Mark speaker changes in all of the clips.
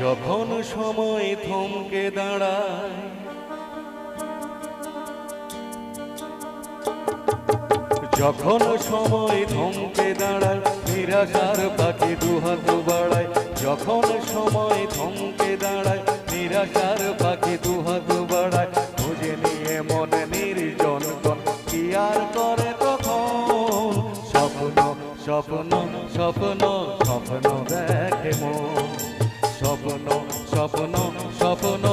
Speaker 1: যখন সময় থমকে দাঁড়ায়, যখন সময় থমকে দাঁড়ায় নিরাশার পাখি দুহাত বাড়ায়, যখন সময় থমকে দাঁড়ায় নিরাশার পাখি দুহাত বাড়ায়, খুঁজে নিয়ে মন নির্জন কি আর করে তখন? স্বপ্ন স্বপ্ন স্বপ্ন স্বপ্ন দেখে মন। স্বপ্ন স্বপ্ন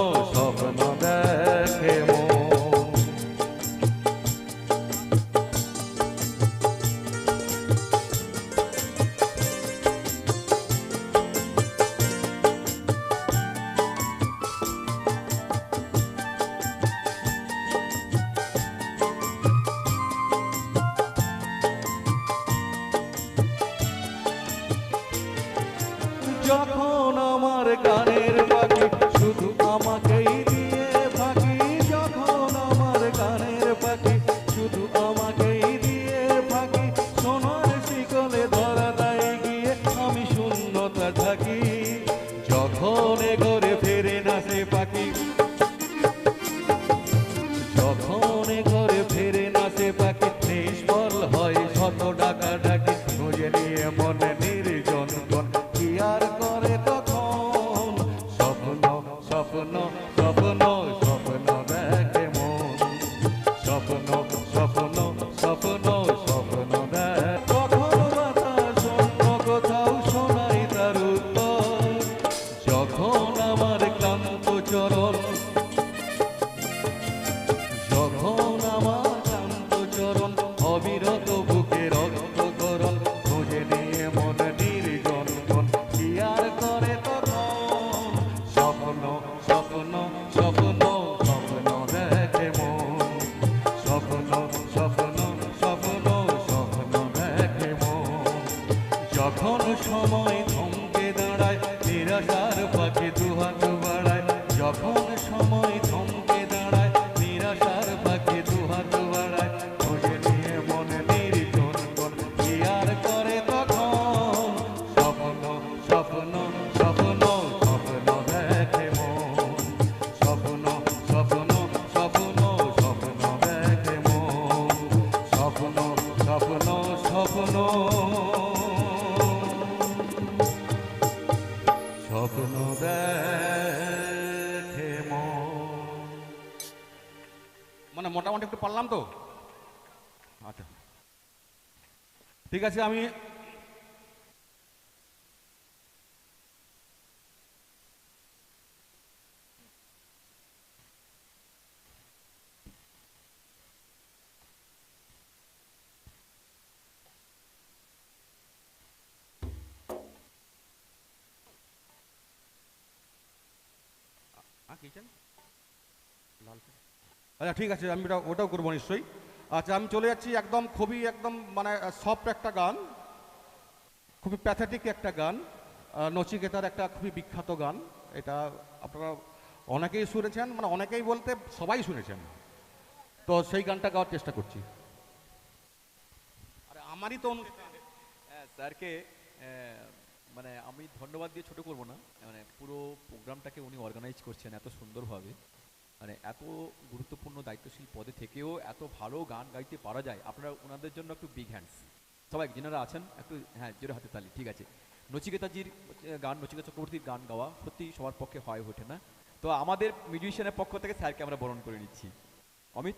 Speaker 1: স্বপ্ন স্বপ্ন স্বপ্ন দেখে মন। স্বপ্ন স্বপ্ন স্বপ্ন স্বপ্ন দেখে মন। স্বপ্ন স্বপ্ন স্বপ্ন। স্বপ্ন দেখে মন। মানে
Speaker 2: মোটামুটি একটু পারলাম তো? আচ্ছা। ঠিক আছে, আমি আচ্ছা ঠিক আছে আমি ওটা ওটাও করব নিশ্চয়ই। আচ্ছা আমি চলে যাচ্ছি একদম খুবই একদম মানে সফট একটা গান। খুবই প্যাথেটিক একটা গান। নচিকেতার একটা খুবই বিখ্যাত গান। এটা আপনারা অনেকেই শুনেছেন মানে অনেকেই বলতে সবাই শুনেছেন। তো সেই গানটা গাওয়ার চেষ্টা করছি। আরে আমারই তো অনুষ্ঠান
Speaker 3: হ্যাঁ স্যারকে আহ, মানে আমি ধন্যবাদ দিয়ে ছোট করব না। মানে পুরো প্রোগ্রামটাকে উনি অর্গানাইজ করছেন এত সুন্দরভাবে। মানে এত গুরুত্বপূর্ণ দায়িত্বশীল পদে থেকেও এত ভালো গান গাইতে পারা যায়। আপনারা ওনাদের জন্য একটু বিগ হ্যান্ডস সবাই, যেনারা আছেন, একটু হ্যাঁ জোরে হাতে তালি, ঠিক আছে। নচিকেতাজির গান, নচিকেতা চক্রবর্তীর গান গাওয়া সত্যি সবার পক্ষে হয়, ওঠে না। তো আমাদের মিউজিশিয়ানের পক্ষ থেকে স্যারকে আমরা বরণ করে নিচ্ছি। অমিত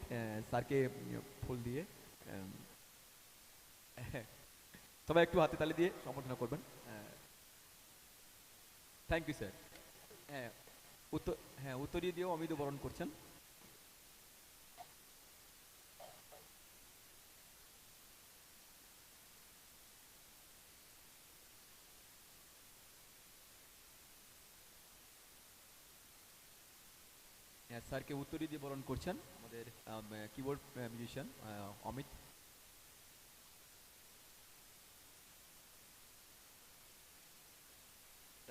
Speaker 3: স্যারকে ফুল দিয়ে সবাই একটু হাতে তালি দিয়ে সম্বোধনা করবেন। থ্যাংক ইউ স্যার হ্যাঁ উত্তর হ্যাঁ উত্তরীয় দিয়েও অমিত বরণ করছেন। হ্যাঁ স্যারকে উত্তরীয় দিয়ে বরণ করছেন আমাদের কিবোর্ড মিউজিশিয়ান অমিত।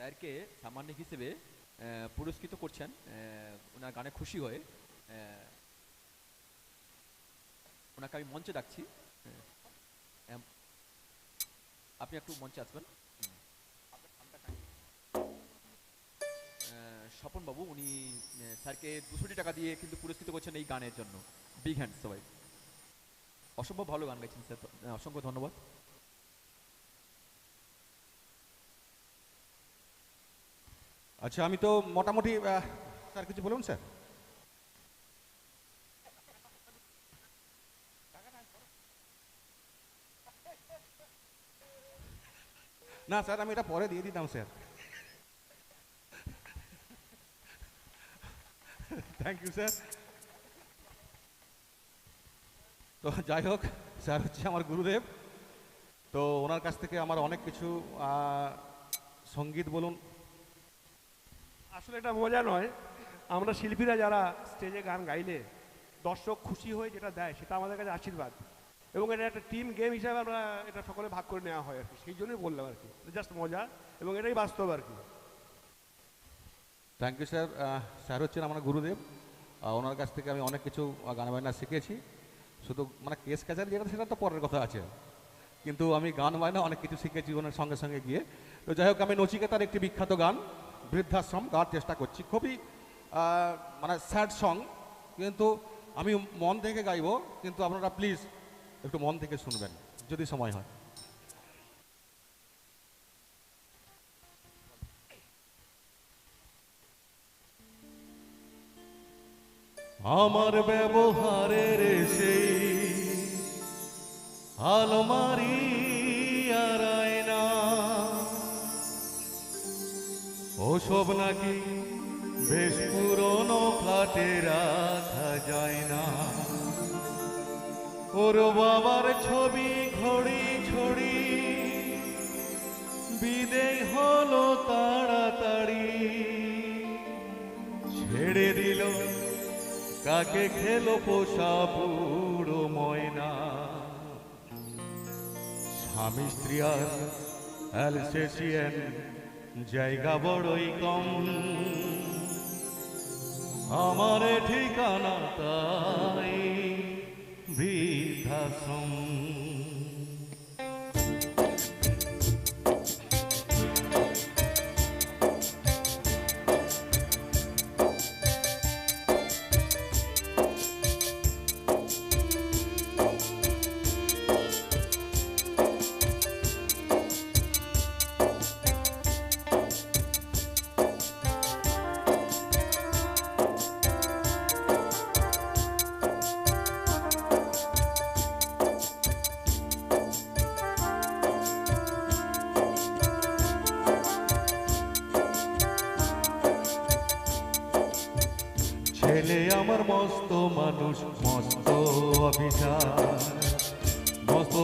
Speaker 3: স্যারকে সামান্যিক হিসেবে পুরস্কৃত করছেন। ওনার গানে খুশি হয়ে ওনাকে আমি মঞ্চে ডাকছি। আপনি একটু মঞ্চে আসবেন। স্বপনবাবু, উনি স্যারকে দুশোটি টাকা দিয়ে কিন্তু পুরস্কৃত করছেন এই গানের জন্য। বিগ হ্যান্ড সবাই। অসম্ভব ভালো গান গাইছেন স্যার। অসংখ্য ধন্যবাদ।
Speaker 1: আচ্ছা আমি তো মোটামুটি স্যার কিছু বলুন, স্যার। না, স্যার, আমি এটা পরে দিয়ে দিতাম, স্যার। থ্যাংক ইউ স্যার তো যাই হোক, স্যার হচ্ছে আমার গুরুদেব। তো ওনার কাছ থেকে আমার অনেক কিছু সংগীত বলুন
Speaker 4: আসলে এটা মজা নয়। আমরা শিল্পীরা যারা স্টেজে গান গাইলে দর্শক খুশি হয়ে যেটা দেয় সেটা আমাদের কাছে আশীর্বাদ। এবং এটা একটা টিম গেম হিসাবে আমরা এটা সকলে ভাগ করে নেওয়া হয় আর কি। সেই জন্যই বললাম আর কি। জাস্ট মজা এবং এটাই বাস্তব আর কি।
Speaker 1: থ্যাংক ইউ স্যার স্যার হচ্ছেন আমার গুরুদেব। ওনার কাছ থেকে আমি অনেক কিছু গান বাজনা শিখেছি। শুধু মানে কেস কাচারি যেটা, সেটা তো পরের কথা আছে। কিন্তু আমি গান বাজনা অনেক কিছু শিখেছি ওনার সঙ্গে সঙ্গে গিয়ে। তো যাই হোক, আমি নচিকেতার একটি বিখ্যাত গান বৃদ্ধাশ্রম গাওয়ার চেষ্টা করছি। খুবই মানে স্যাড সং কিন্তু আমি মন থেকে গাইব, কিন্তু আপনারা প্লিজ একটু মন থেকে শুনবেন, যদি সময় হয়। আমার ব্যবহারের সেই আলমারি ওসব নাকি? বেশ পুরনো ফ্ল্যাটে রাখা যায় না। ওর বাবার ছবি ঘড়ি ছড়ি। বিদেয় হলো তাড়াতাড়ি। ছেড়ে দিল, কাকে খেলো পোষা বুড়ো ময়না। স্বামী স্ত্রী আর অ্যালসেসিয়ান জায়গা বড়ই কম। আমার ঠিকানা তাই বৃদ্ধাশ্রম। ছেলে আমার মস্ত মানুষ, মস্ত অফিসার মস্ত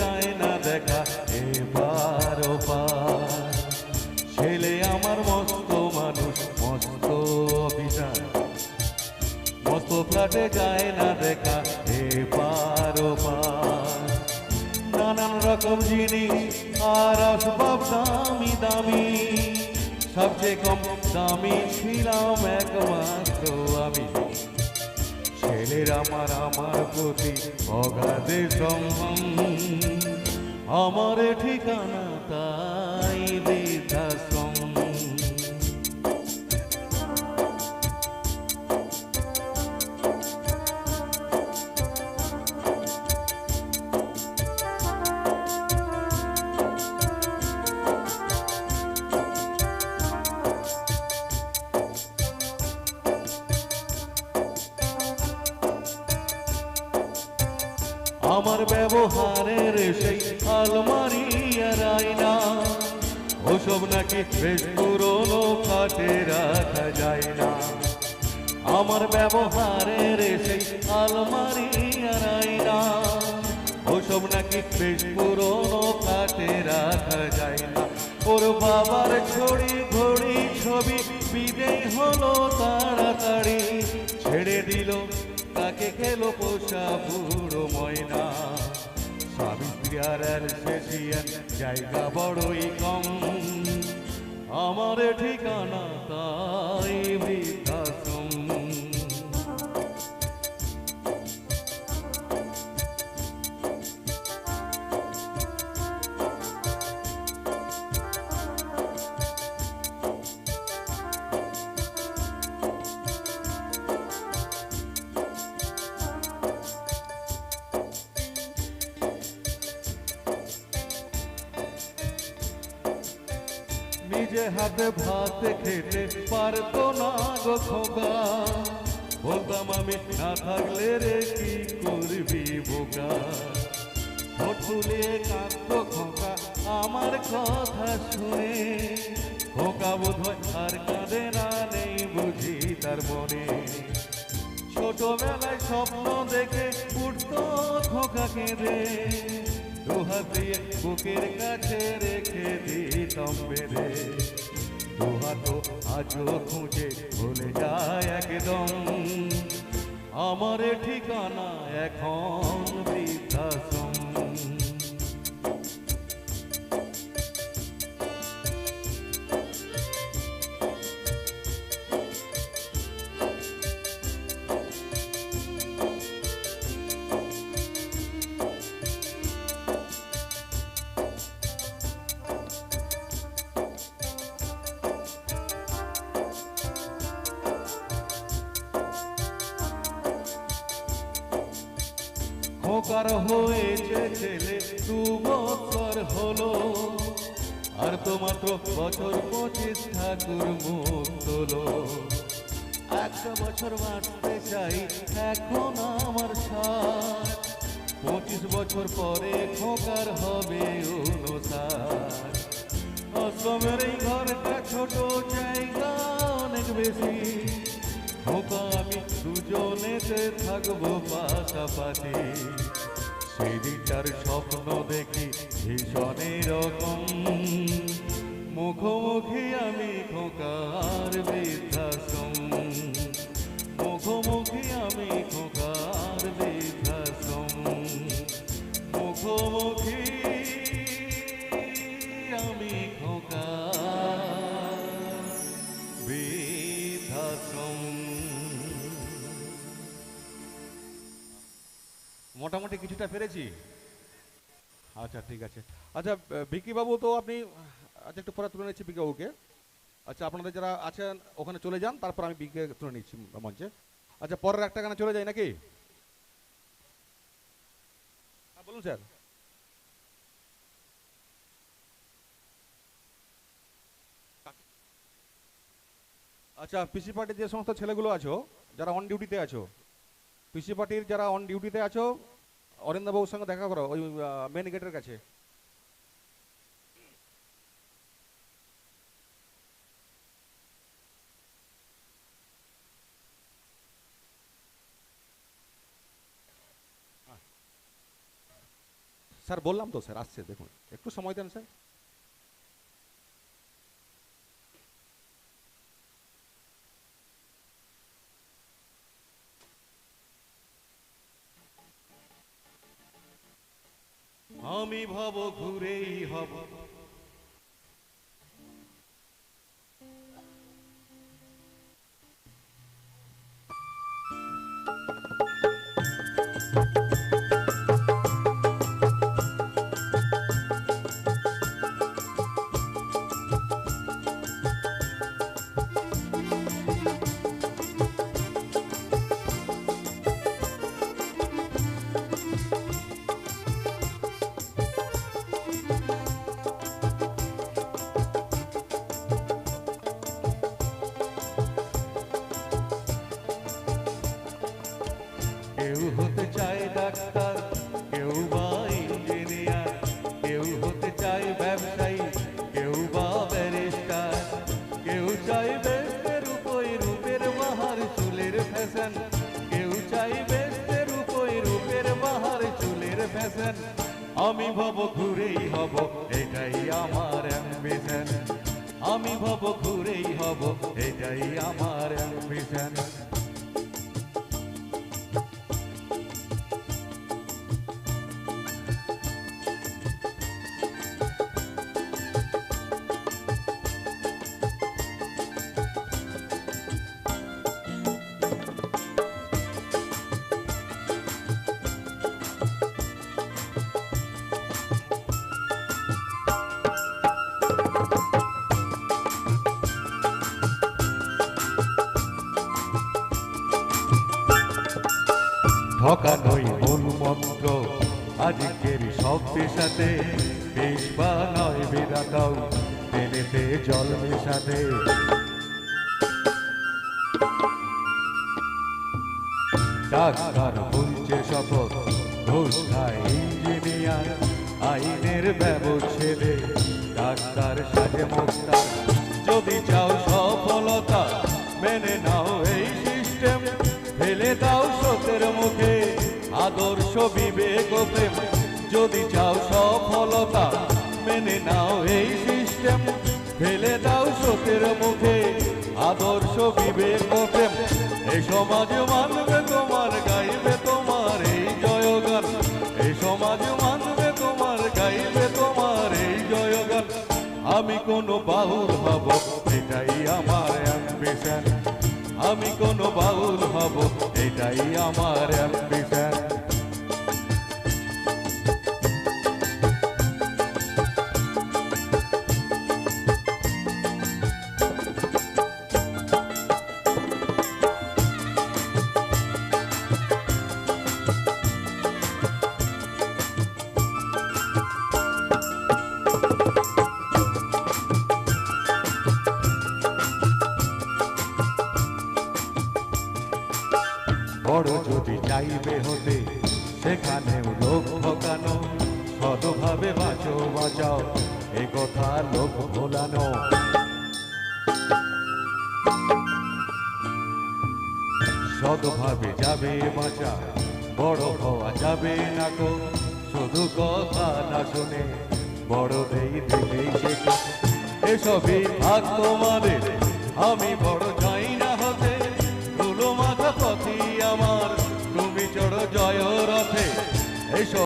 Speaker 1: যায় না দেখা, এবার ছেলে আমার মস্ত মানুষ, মস্ত অফিসার মস্ত ফ্ল্যাটে যায় না দেখা, এবার নানান রকম জিনিস, আর আসবাব দামি দামি। সবচেয়ে কম দামি ছিলাম একমাত্র আমি। ছেলের আমার আমার প্রতি অগাধে সম্মান। আমার ঠিকানা তাই আমার ব্যবহারের সেই আলমারি আর না ওসব নাকি বেশ পুরনো, কাটে রাখা যায় না। আমার ব্যবহারের সেই আলমারি আর আয়না। ওসব নাকি বেশ পুরনো, কাটে রাখা যায় না। ওর বাবার ছড়ি ঘড়ি ছবি, বিদেয় হলো তাড়াতাড়ি। ছেড়ে দিল খেলো পোষা বুড়ো ময়না। স্বামী স্ত্রী আর অ্যালসেসিয়ান জায়গা বড়ই কম। আমার ঠিকানা তাই বৃদ্ধাশ্রম নিজে হাতে ভাত খেতে পারতো না গো খোকা। বলতাম, আমি না থাকলে রে কি করবি বোকা? ঠোঁট কাঁদতো খোকা আমার কথা শুনে। খোকা বোধ আর কাঁদে না, নেই বুঝি তার মনে। ছোটবেলায় স্বপ্ন দেখে উঠতো খোকা কেঁদে। দুহাত দিয়ে বুকের কাছে রেখে দিতাম বেঁধে দুহাত আজও খুঁজে ভুলে যায় একদম। আমার ঠিকানা এখন বৃদ্ধাশ্রম খোকার হয়েছে ছেলে দু বছর হলো। আর তো মাত্র বছর পঁচিশ ঠাকুর মুখ একটা বছর বাঁচতে চাই এখন আমার সার পঁচিশ বছর পরে খোকার হবে অনুসার থাকব পাশাপাশি। সেই দিনটার স্বপ্ন দেখি ভীষণ রকম মুখোমুখি আমি খোকার বৃদ্ধাশ্রম। মুখোমুখি আমি খোকার বৃদ্ধাশ্রম। মুখোমুখি আমি খোকার বৃদ্ধাশ্রম।
Speaker 2: মোটামুটি কিছুটা পেরেছি। আচ্ছা ঠিক আছে। আচ্ছা বিকি বাবু তো আপনি আচ্ছা একটু পরে তুলে নিচ্ছি বিকি বাবুকে আচ্ছা আপনাদের যারা আছেন ওখানে চলে যান তারপর আমি বিকে তুলে নিচ্ছি মঞ্চে। আচ্ছা পরের একটা গানে চলে যাই নাকি? হ্যাঁ, বলুন স্যার। আচ্ছা পিসি পার্টির যে সমস্ত ছেলেগুলো আছো যারা অন ডিউটিতে আছো পিসি পার্টির যারা অন ডিউটিতে আছো অরিন্দা বাবুর সঙ্গে দেখা করো, ওই মেন গেটের কাছে। স্যার, বললাম তো, স্যার, আসছে, দেখুন। একটু সময় দেন, স্যার।
Speaker 1: আমি ভাব ঘুরেই হব। ঘুরেই হব এটাই আমার অ্যাম্বিশন আমি ভব ঘুরেই হব এটাই আমার অ্যাম্বিশন ঠকানোই মন্ত্র আজকের বেশ বা নয় জল মেশাতে। ডাক্তার বলছে শপথ ঘুষ খায় ইঞ্জিনিয়ার, আইনের ব্যবচ্ছেদে। ডাক্তার সাজে মুক্তার প্রেম, যদি চাও সফলতা, মেনে নাও এই সিস্টেম ফেলে দাও সতের মুখে, আদর্শ বিবেক প্রেম। এই সমাজ মানবে তোমার, গাইবে তোমার এই জয়গান। এই সমাজ মানবে তোমার, গাইবে তোমার এই জয়গান। আমি কোনো বাউল হব, এটাই আমার অ্যাম্বিশন আমি কোনো বাউল হব, এটাই আমার অ্যাম্বিশন চাইবে হতে, সেখানেও লোক ঠকানো সদভাবে বাঁচো, বাঁচাও, এ কথা লোক ভোলানো। সদভাবে যাবে, বাঁচা, বড় হওয়া যাবে না তো শুধু কথা না শুনে বড়দেই দিলেই শেখো এসবই ভাগ তোমাদের, আমি বড় চাই না হতে ধুলো মাথা পথি আমার। জয় রথে এসো।